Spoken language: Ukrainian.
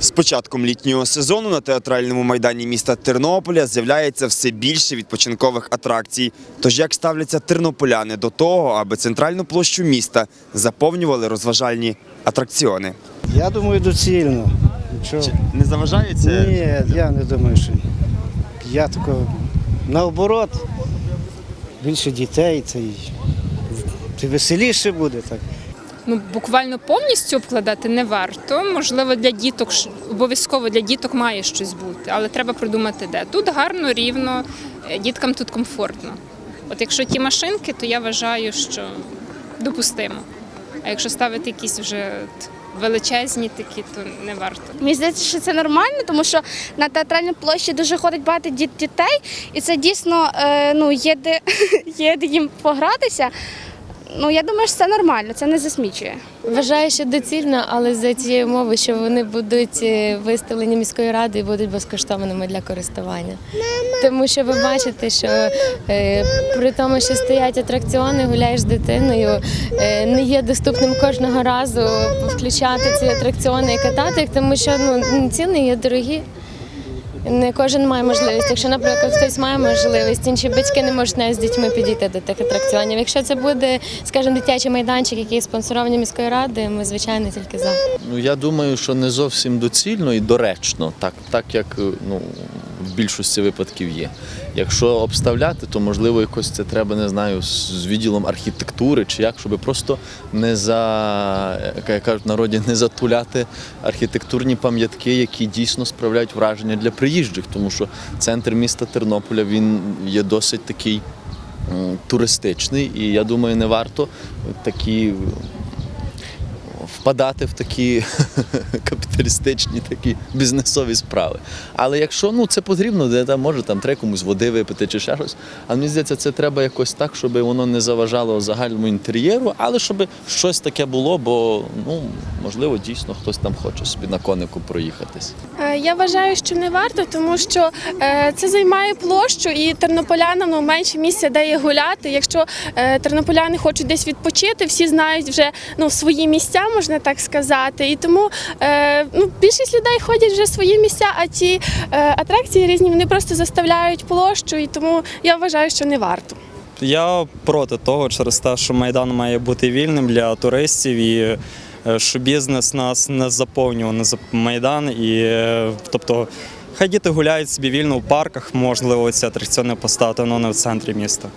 З початком літнього сезону на театральному майдані міста Тернополя з'являється все більше відпочинкових атракцій. Тож як ставляться тернополяни до того, аби центральну площу міста заповнювали розважальні атракціони? Я думаю, доцільно. Нічого. Не заважається? Ні, я не думаю, що я такого наоборот, більше дітей, це, й- це веселіше буде так. Ну, буквально повністю обкладати не варто. Можливо, для діток обов'язково для діток має щось бути, але треба продумати де. Тут гарно, рівно, е, діткам тут комфортно. От якщо ті машинки, то я вважаю, що допустимо. А якщо ставити якісь вже величезні такі, то не варто. Мені здається, що це нормально, тому що на театральній площі дуже ходить багато діт- дітей, і це дійсно е, ну, є, де, є де їм погратися. Ну, я думаю, що це нормально, це не засмічує. Вважаю, що доцільно, але за цією умови, що вони будуть е, виставлені міською радою і будуть безкоштовними для користування. Тому що ви бачите, що е, при тому, що стоять атракціони, гуляєш з дитиною, е, не є доступним кожного разу включати ці атракціони і катати, їх, тому що ну, ціни є дорогі. Не кожен має можливість. Якщо, наприклад, хтось має можливість, інші батьки не можуть навіть з дітьми підійти до тих атракціонів. Якщо це буде, скажімо, дитячий майданчик, який спонсорований міської ради, ми звичайно тільки за. Ну я думаю, що не зовсім доцільно і доречно, так, так як е, ну, в більшості випадків є. Якщо обставляти, то можливо якось це треба, не знаю, з відділом архітектури чи як, щоб просто не за як кажуть народі, не затуляти архітектурні пам'ятки, які дійсно справляють враження для приїжджих, тому що центр міста Тернополя він є досить такий туристичний, і я думаю, не варто такі впадати в такі капіталістичні такі бізнесові справи. Але якщо ну це потрібно, де там може там треба комусь води випити чи ще щось. А мені здається, це треба якось так, щоб воно не заважало загальному інтер'єру, але щоб щось таке було, бо ну можливо дійсно хтось там хоче собі на конику проїхатись. Е, Я вважаю, що не варто, тому що е, це займає площу, і тернополянам менше місця, де є гуляти. Якщо е, тернополяни хочуть десь відпочити, всі знають вже ну, свої місця, можна так сказати. І тому ну, більшість людей ходять вже в свої місця, а ті е, атракції різні вони просто заставляють площу, і тому я вважаю, що не варто. Я проти того через те, що майдан має бути вільним для туристів і що бізнес нас не заповнював зап- майдан. І е, тобто хай діти гуляють собі вільно в парках, можливо, ця атракціони поставити, але не в центрі міста.